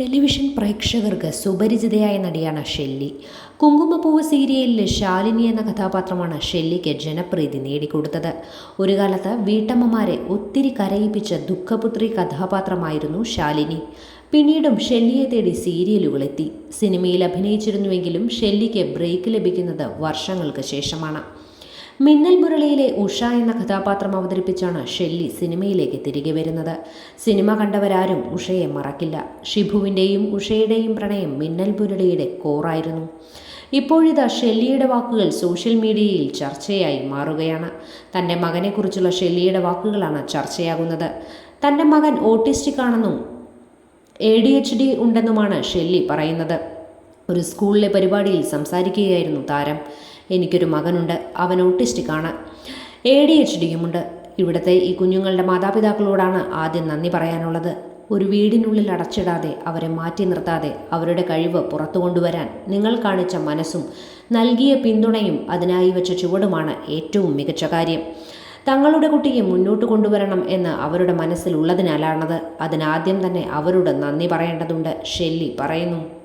Television പ്രേക്ഷകർക്ക് സുപരിചിതയായ നടിയാണ് Shelly. കുങ്കുമപ്പൂവ് സീരിയലിലെ ശാലിനി എന്ന കഥാപാത്രമാണ് ഷെല്ലിക്ക് ജനപ്രീതി നേടിക്കൊടുത്തത്. ഒരു കാലത്ത് വീട്ടമ്മമാരെ ഒത്തിരി കരയിപ്പിച്ച ദുഃഖപുത്രി കഥാപാത്രമായിരുന്നു ശാലിനി. പിന്നീടും ഷെല്ലിയെ തേടി സീരിയലുകളെത്തി. സിനിമയിൽ അഭിനയിച്ചിരുന്നുവെങ്കിലും ഷെല്ലിക്ക് ബ്രേക്ക് ലഭിക്കുന്നത് വർഷങ്ങൾക്ക് ശേഷമാണ്. മിന്നൽ മുരളിയിലെ ഉഷ എന്ന കഥാപാത്രം അവതരിപ്പിച്ചാണ് ഷെല്ലി സിനിമയിലേക്ക് തിരികെ വരുന്നത്. സിനിമ കണ്ടവരാരും ഉഷയെ മറക്കില്ല. ഷിബുവിന്റെയും ഉഷയുടെയും പ്രണയം മിന്നൽ മുരളിയുടെ കോറായിരുന്നു. ഇപ്പോഴിതാ ഷെല്ലിയുടെ വാക്കുകൾ സോഷ്യൽ മീഡിയയിൽ ചർച്ചയായി മാറുകയാണ്. തന്റെ മകനെക്കുറിച്ചുള്ള ഷെല്ലിയുടെ വാക്കുകളാണ് ചർച്ചയാകുന്നത്. തന്റെ മകൻ ഓട്ടിസ്റ്റിക് ആണെന്നും എ ഡി എച്ച് ഡി ഉണ്ടെന്നുമാണ് ഷെല്ലി പറയുന്നത്. ഒരു സ്കൂളിലെ പരിപാടിയിൽ സംസാരിക്കുകയായിരുന്നു താരം. എനിക്കൊരു മകനുണ്ട്. അവൻ ഓട്ടിസ്റ്റിക് ആണ് എ ഡി എച്ച് ഡിയുമുണ്ട്. ഇവിടുത്തെ ഈ കുഞ്ഞുങ്ങളുടെ മാതാപിതാക്കളോടാണ് ആദ്യം നന്ദി പറയാനുള്ളത്. ഒരു വീടിനുള്ളിൽ അടച്ചിടാതെ അവരെ മാറ്റി നിർത്താതെ അവരുടെ കഴിവ് പുറത്തു കൊണ്ടുവരാൻ നിങ്ങൾ കാണിച്ച മനസ്സും നൽകിയ പിന്തുണയും അതിനായി വെച്ച ചുവടുമാണ് ഏറ്റവും മികച്ച കാര്യം. തങ്ങളുടെ കുട്ടിയെ മുന്നോട്ട് കൊണ്ടുവരണം എന്ന് അവരുടെ മനസ്സിലുള്ളതിനാലാണത്. അതിനാദ്യം തന്നെ അവരോട് നന്ദി പറയേണ്ടതുണ്ട്. ഷെല്ലി പറയുന്നു.